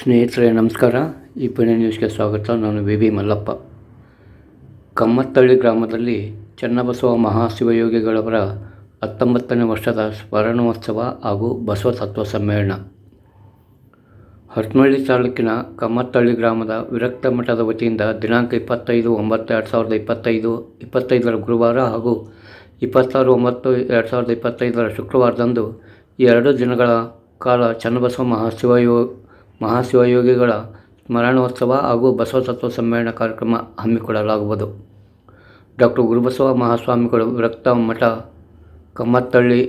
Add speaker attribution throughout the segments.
Speaker 1: ಸ್ನೇಹಿತರೆ, ನಮಸ್ಕಾರ. ಈ ಪುಣೆ ನ್ಯೂಸ್ಗೆ ಸ್ವಾಗತ. ನಾನು ವಿ ಬಿ ಮಲ್ಲಪ್ಪ. ಕಮ್ಮತ್ತಳ್ಳಿ ಗ್ರಾಮದಲ್ಲಿ ಚನ್ನಬಸವ ಮಹಾಶಿವಯೋಗಿಗಳವರ ಹತ್ತೊಂಬತ್ತನೇ ವರ್ಷದ ಸ್ಮರಣೋತ್ಸವ ಹಾಗೂ ಬಸವ ತತ್ವ ಸಮ್ಮೇಳನ. ಹರಪನಹಳ್ಳಿ ತಾಲೂಕಿನ ಕಮ್ಮತ್ತಳ್ಳಿ ಗ್ರಾಮದ ವಿರಕ್ತ ಮಠದ ವತಿಯಿಂದ ದಿನಾಂಕ ಇಪ್ಪತ್ತೈದು ಒಂಬತ್ತು ಎರಡು ಸಾವಿರದ ಇಪ್ಪತ್ತೈದು, ಇಪ್ಪತ್ತೈದರ ಗುರುವಾರ ಹಾಗೂ ಇಪ್ಪತ್ತಾರು ಒಂಬತ್ತು ಎರಡು ಸಾವಿರದ ಇಪ್ಪತ್ತೈದರ ಶುಕ್ರವಾರದಂದು ಎರಡು ದಿನಗಳ ಕಾಲ ಚನ್ನಬಸವ ಮಹಾಶಿವಯೋ ಮಹಾಶಿವಯೋಗಿಗಳ ಸ್ಮರಣೋತ್ಸವ ಹಾಗೂ ಬಸವತತ್ವ ಸಮ್ಮೇಳನ ಕಾರ್ಯಕ್ರಮ ಹಮ್ಮಿಕೊಳ್ಳಲಾಗುವುದು. ಡಾಕ್ಟರ್ ಗುರುಬಸವ ಮಹಾಸ್ವಾಮಿಗಳು ವಿರಕ್ತ ಮಠ ಕಮ್ಮತ್ತಳ್ಳಿ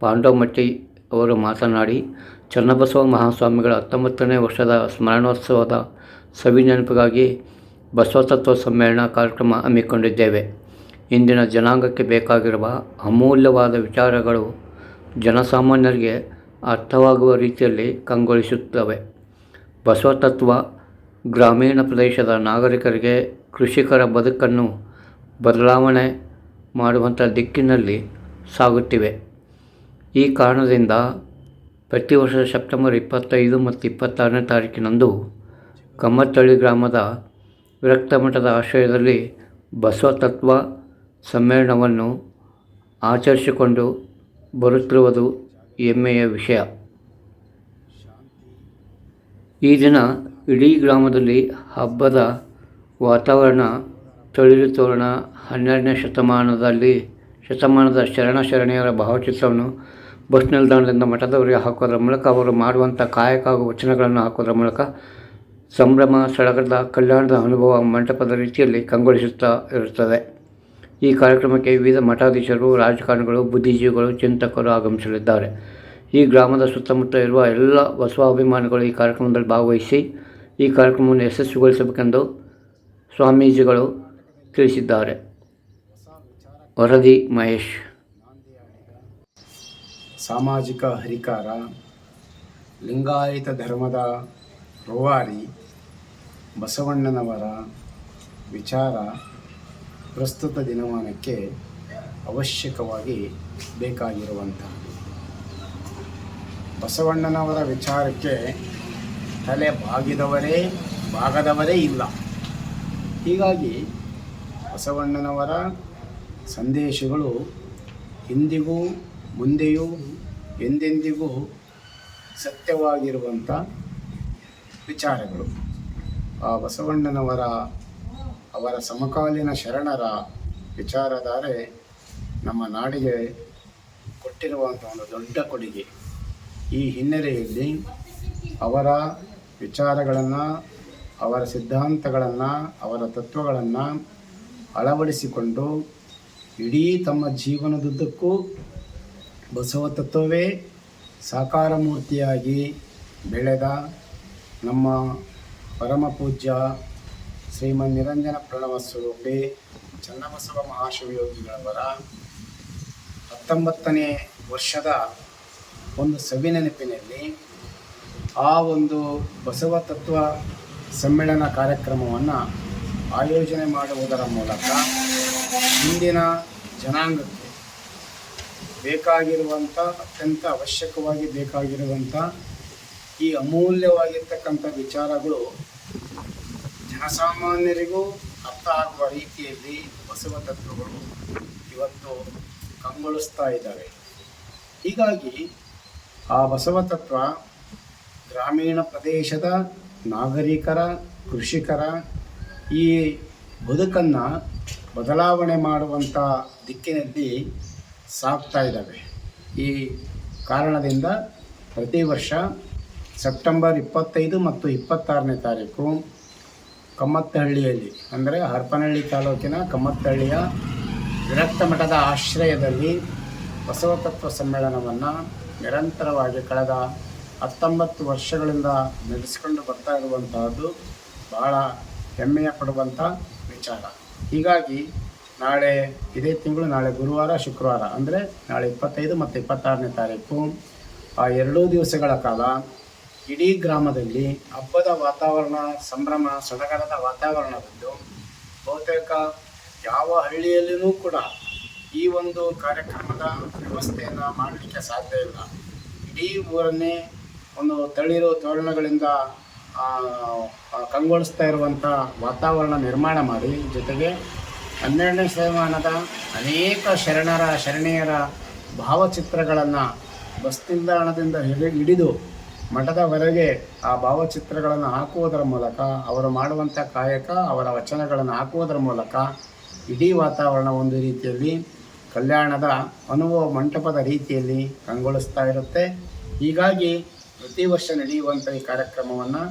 Speaker 1: ಪಾಂಡವಮಟ್ಟಿ ಅವರು ಮಾತನಾಡಿ, ಚನ್ನಬಸವ ಮಹಾಸ್ವಾಮಿಗಳ ಹತ್ತೊಂಬತ್ತನೇ ವರ್ಷದ ಸ್ಮರಣೋತ್ಸವದ ಸವಿ ನೆನಪಿಗಾಗಿ ಬಸವತತ್ವ ಸಮ್ಮೇಳನ ಕಾರ್ಯಕ್ರಮ ಹಮ್ಮಿಕೊಂಡಿದ್ದೇವೆ. ಇಂದಿನ ಜನಾಂಗಕ್ಕೆ ಬೇಕಾಗಿರುವ ಅಮೂಲ್ಯವಾದ ವಿಚಾರಗಳು ಜನಸಾಮಾನ್ಯರಿಗೆ ಅರ್ಥವಾಗುವ ರೀತಿಯಲ್ಲಿ ಕಂಗೊಳಿಸುತ್ತವೆ. ಬಸವತತ್ವ ಗ್ರಾಮೀಣ ಪ್ರದೇಶದ ನಾಗರಿಕರಿಗೆ ಕೃಷಿಕರ ಬದುಕನ್ನು ಬದಲಾವಣೆ ಮಾಡುವಂಥ ದಿಕ್ಕಿನಲ್ಲಿ ಸಾಗುತ್ತಿವೆ. ಈ ಕಾರಣದಿಂದ ಪ್ರತಿ ವರ್ಷ ಸೆಪ್ಟೆಂಬರ್ ಇಪ್ಪತ್ತೈದು ಮತ್ತು ಇಪ್ಪತ್ತಾರನೇ ತಾರೀಕಿನಂದು ಕಮ್ಮತ್ತಳ್ಳಿ ಗ್ರಾಮದ ವಿರಕ್ತ ಮಠದ ಆಶ್ರಯದಲ್ಲಿ ಬಸವತತ್ವ ಸಮ್ಮೇಳನವನ್ನು ಆಚರಿಸಿಕೊಂಡು ಬರುತ್ತಿರುವುದು ಹೆಮ್ಮೆಯ ವಿಷಯ. ಈ ದಿನ ಇಡೀ ಗ್ರಾಮದಲ್ಲಿ ಹಬ್ಬದ ವಾತಾವರಣ ತಳಿರು ತೋರಣ ಹನ್ನೆರಡನೇ ಶತಮಾನದಲ್ಲಿ, ಶತಮಾನದ ಶರಣ ಶರಣೆಯರ ಭಾವಚಿತ್ರವನ್ನು ಬಸ್ ನಿಲ್ದಾಣದಿಂದ ಮಠದವರಿಗೆ ಹಾಕೋದ್ರ ಮೂಲಕ ಅವರು ಮಾಡುವಂಥ ಕಾಯಕ ಹಾಗೂ ವಚನಗಳನ್ನು ಹಾಕೋದ್ರ ಮೂಲಕ ಸಂಭ್ರಮ, ಸಡಗರದ ಕಲ್ಯಾಣದ ಅನುಭವ ಮಂಟಪದ ರೀತಿಯಲ್ಲಿ ಕಂಗೊಳಿಸುತ್ತಾ ಇರುತ್ತದೆ. ಈ ಕಾರ್ಯಕ್ರಮಕ್ಕೆ ವಿವಿಧ ಮಠಾಧೀಶರು, ರಾಜಕಾರಣಿಗಳು, ಬುದ್ಧಿಜೀವಿಗಳು, ಚಿಂತಕರು ಆಗಮಿಸಲಿದ್ದಾರೆ. ಈ ಗ್ರಾಮದ ಸುತ್ತಮುತ್ತ ಇರುವ ಎಲ್ಲ ಬಸವಾಭಿಮಾನಿಗಳು ಈ ಕಾರ್ಯಕ್ರಮದಲ್ಲಿ ಭಾಗವಹಿಸಿ ಈ ಕಾರ್ಯಕ್ರಮವನ್ನು ಯಶಸ್ವಿಗೊಳಿಸಬೇಕೆಂದು ಸ್ವಾಮೀಜಿಗಳು ತಿಳಿಸಿದ್ದಾರೆ. ವರದಿ ಮಹೇಶ್.
Speaker 2: ಸಾಮಾಜಿಕ ಹರಿಕಾರ, ಲಿಂಗಾಯತ ಧರ್ಮದ ರೂವಾರಿ ಬಸವಣ್ಣನವರ ವಿಚಾರ ಪ್ರಸ್ತುತ ದಿನಮಾನಕ್ಕೆ ಅವಶ್ಯಕವಾಗಿ ಬೇಕಾಗಿರುವಂತಹದ್ದು. ಬಸವಣ್ಣನವರ ವಿಚಾರಕ್ಕೆ ತಲೆ ಬಾಗಿದವರೇ, ಬಾಗದವರೇ ಇಲ್ಲ. ಹೀಗಾಗಿ ಬಸವಣ್ಣನವರ ಸಂದೇಶಗಳು ಇಂದಿಗೂ ಮುಂದೆಯೂ ಎಂದೆಂದಿಗೂ ಸತ್ಯವಾಗಿರುವಂಥ ವಿಚಾರಗಳು. ಆ ಬಸವಣ್ಣನವರ, ಅವರ ಸಮಕಾಲೀನ ಶರಣರ ವಿಚಾರಧಾರೆ ನಮ್ಮ ನಾಡಿಗೆ ಕೊಟ್ಟಿರುವಂಥ ಒಂದು ದೊಡ್ಡ ಕೊಡುಗೆ. ಈ ಹಿನ್ನೆಲೆಯಲ್ಲಿ ಅವರ ವಿಚಾರಗಳನ್ನು, ಅವರ ಸಿದ್ಧಾಂತಗಳನ್ನು, ಅವರ ತತ್ವಗಳನ್ನು ಅಳವಡಿಸಿಕೊಂಡು ಇಡೀ ತಮ್ಮ ಜೀವನದುದ್ದಕ್ಕೂ ಬಸವ ತತ್ವವೇ ಸಾಕಾರ ಮೂರ್ತಿಯಾಗಿ ಬೆಳೆದ ನಮ್ಮ ಪರಮ ಪೂಜ್ಯ ಶ್ರೀಮನ್ ನಿರಂಜನ ಪ್ರಣವ ಸ್ವರೂಪಿ ಚನ್ನಬಸವ ಮಹಾಶಿವಯೋಗಿಗಳವರ ಹತ್ತೊಂಬತ್ತನೇ ವರ್ಷದ ಒಂದು ಸವಿನೆನಪಿನಲ್ಲಿ ಆ ಒಂದು ಬಸವ ತತ್ವ ಸಮ್ಮೇಳನ ಕಾರ್ಯಕ್ರಮವನ್ನು ಆಯೋಜನೆ ಮಾಡುವುದರ ಮೂಲಕ ಇಂದಿನ ಜನಾಂಗಕ್ಕೆ ಬೇಕಾಗಿರುವಂಥ, ಅತ್ಯಂತ ಅವಶ್ಯಕವಾಗಿ ಬೇಕಾಗಿರುವಂಥ ಈ ಅಮೂಲ್ಯವಾಗಿರ್ತಕ್ಕಂಥ ವಿಚಾರಗಳು ಜನಸಾಮಾನ್ಯರಿಗೂ ಅರ್ಥ ಆಗುವ ರೀತಿಯಲ್ಲಿ ಬಸವ ತತ್ವಗಳು ಇವತ್ತು ಕಂಗೊಳಿಸ್ತಾ ಇದ್ದಾವೆ. ಹೀಗಾಗಿ ಆ ಬಸವ ತತ್ವ ಗ್ರಾಮೀಣ ಪ್ರದೇಶದ ನಾಗರಿಕರ, ಕೃಷಿಕರ ಈ ಬದುಕನ್ನು ಬದಲಾವಣೆ ಮಾಡುವಂಥ ದಿಕ್ಕಿನಲ್ಲಿ ಸಾಕ್ತಾ ಇದ್ದಾವೆ. ಈ ಕಾರಣದಿಂದ ಪ್ರತಿ ವರ್ಷ ಸೆಪ್ಟೆಂಬರ್ ಇಪ್ಪತ್ತೈದು ಮತ್ತು ಇಪ್ಪತ್ತಾರನೇ ತಾರೀಕು ಕಮ್ಮತ್ತಹಳ್ಳಿಯಲ್ಲಿ, ಅಂದರೆ ಹರಪನಹಳ್ಳಿ ತಾಲೂಕಿನ ಕಮ್ಮತ್ತಹಳ್ಳಿಯ ವಿರಕ್ತ ಮಠದ ಆಶ್ರಯದಲ್ಲಿ ಬಸವತತ್ವ ಸಮ್ಮೇಳನವನ್ನು ನಿರಂತರವಾಗಿ ಕಳೆದ ಹತ್ತೊಂಬತ್ತು ವರ್ಷಗಳಿಂದ ನಡೆಸಿಕೊಂಡು ಬರ್ತಾ ಇರುವಂತಹದ್ದು ಬಹಳ ಹೆಮ್ಮೆಯ ಪಡುವಂಥ ವಿಚಾರ. ಹೀಗಾಗಿ ನಾಳೆ ಇದೇ ತಿಂಗಳು, ನಾಳೆ ಗುರುವಾರ, ಶುಕ್ರವಾರ, ಅಂದರೆ ನಾಳೆ ಇಪ್ಪತ್ತೈದು ಮತ್ತು ಇಪ್ಪತ್ತಾರನೇ ತಾರೀಕು, ಆ ಎರಡೂ ದಿವಸಗಳ ಕಾಲ ಇಡೀ ಗ್ರಾಮದಲ್ಲಿ ಹಬ್ಬದ ವಾತಾವರಣ, ಸಂಭ್ರಮ, ಸಡಗರದ ವಾತಾವರಣವಿದ್ದು ಬಹುತೇಕ ಯಾವ ಹಳ್ಳಿಯಲ್ಲಿಯೂ ಕೂಡ ಈ ಒಂದು ಕಾರ್ಯಕ್ರಮದ ವ್ಯವಸ್ಥೆಯನ್ನು ಮಾಡಲಿಕ್ಕೆ ಸಾಧ್ಯ ಇಲ್ಲ. ಇಡೀ ಊರನ್ನೇ ಒಂದು ತಳಿರು ತೋರಣಗಳಿಂದ ಕಂಗೊಳಿಸ್ತಾ ಇರುವಂಥ ವಾತಾವರಣ ನಿರ್ಮಾಣ ಮಾಡಿ, ಜೊತೆಗೆ ಹನ್ನೆರಡನೇ ಶತಮಾನದ ಅನೇಕ ಶರಣರ, ಶರಣೆಯರ ಭಾವಚಿತ್ರಗಳನ್ನು ಬಸ್ ನಿಲ್ದಾಣದಿಂದ ಹಿಡಿ, ಹಿಡಿದು ಮಠದವರೆಗೆ ಆ ಭಾವಚಿತ್ರಗಳನ್ನು ಹಾಕುವುದರ ಮೂಲಕ, ಅವರು ಮಾಡುವಂಥ ಕಾಯಕ, ಅವರ ವಚನಗಳನ್ನು ಹಾಕುವುದರ ಮೂಲಕ ಇಡೀ ವಾತಾವರಣ ಒಂದು ರೀತಿಯಲ್ಲಿ ಕಲ್ಯಾಣದ ಅನುಭವ ಮಂಟಪದ ರೀತಿಯಲ್ಲಿ ಕಂಗೊಳಿಸ್ತಾ ಇರುತ್ತೆ. ಹೀಗಾಗಿ ಪ್ರತಿ ವರ್ಷ ನಡೆಯುವಂಥ ಈ ಕಾರ್ಯಕ್ರಮವನ್ನು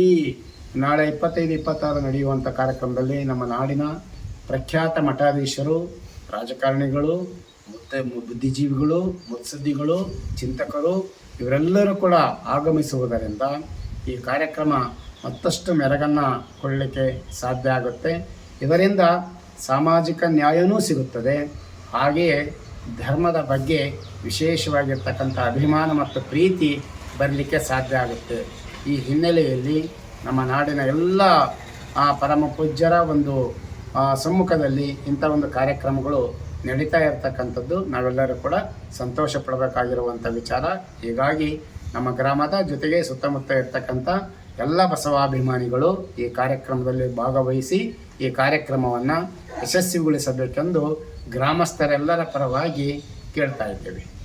Speaker 2: ಈ ನಾಳೆ ಇಪ್ಪತ್ತೈದು, ಇಪ್ಪತ್ತಾರು ನಡೆಯುವಂಥ ಕಾರ್ಯಕ್ರಮದಲ್ಲಿ ನಮ್ಮ ನಾಡಿನ ಪ್ರಖ್ಯಾತ ಮಠಾಧೀಶರು, ರಾಜಕಾರಣಿಗಳು, ಮತ್ತು ಬುದ್ಧಿಜೀವಿಗಳು, ಮುತ್ಸದ್ದಿಗಳು, ಚಿಂತಕರು ಇವರೆಲ್ಲರೂ ಕೂಡ ಆಗಮಿಸುವುದರಿಂದ ಈ ಕಾರ್ಯಕ್ರಮ ಮತ್ತಷ್ಟು ಮೆರಗನ್ನು ಕೊಡಲಿಕ್ಕೆ ಸಾಧ್ಯ ಆಗುತ್ತೆ. ಇದರಿಂದ ಸಾಮಾಜಿಕ ನ್ಯಾಯವೂ ಸಿಗುತ್ತದೆ. ಹಾಗೆಯೇ ಧರ್ಮದ ಬಗ್ಗೆ ವಿಶೇಷವಾಗಿರ್ತಕ್ಕಂಥ ಅಭಿಮಾನ ಮತ್ತು ಪ್ರೀತಿ ಬರಲಿಕ್ಕೆ ಸಾಧ್ಯ ಆಗುತ್ತೆ. ಈ ಹಿನ್ನೆಲೆಯಲ್ಲಿ ನಮ್ಮ ನಾಡಿನ ಎಲ್ಲ ಪರಮ ಪೂಜ್ಯರ ಒಂದು ಸಮ್ಮುಖದಲ್ಲಿ ಇಂಥ ಒಂದು ಕಾರ್ಯಕ್ರಮಗಳು ನಡೀತಾ ಇರತಕ್ಕಂಥದ್ದು. ನಾವೆಲ್ಲರೂ ಕೂಡ ಸಂತೋಷ ಪಡಬೇಕಾಗಿರುವಂಥ ವಿಚಾರ. ಹೀಗಾಗಿ ನಮ್ಮ ಗ್ರಾಮದ ಜೊತೆಗೆ ಸುತ್ತಮುತ್ತ ಇರ್ತಕ್ಕಂಥ ಎಲ್ಲ ಬಸವಾಭಿಮಾನಿಗಳು ಈ ಕಾರ್ಯಕ್ರಮದಲ್ಲಿ ಭಾಗವಹಿಸಿ ಈ ಕಾರ್ಯಕ್ರಮವನ್ನು ಯಶಸ್ವಿಗೊಳಿಸಬೇಕೆಂದು ಗ್ರಾಮಸ್ಥರೆಲ್ಲರ ಪರವಾಗಿ ಕೇಳ್ತಾ ಇದ್ದೇವೆ.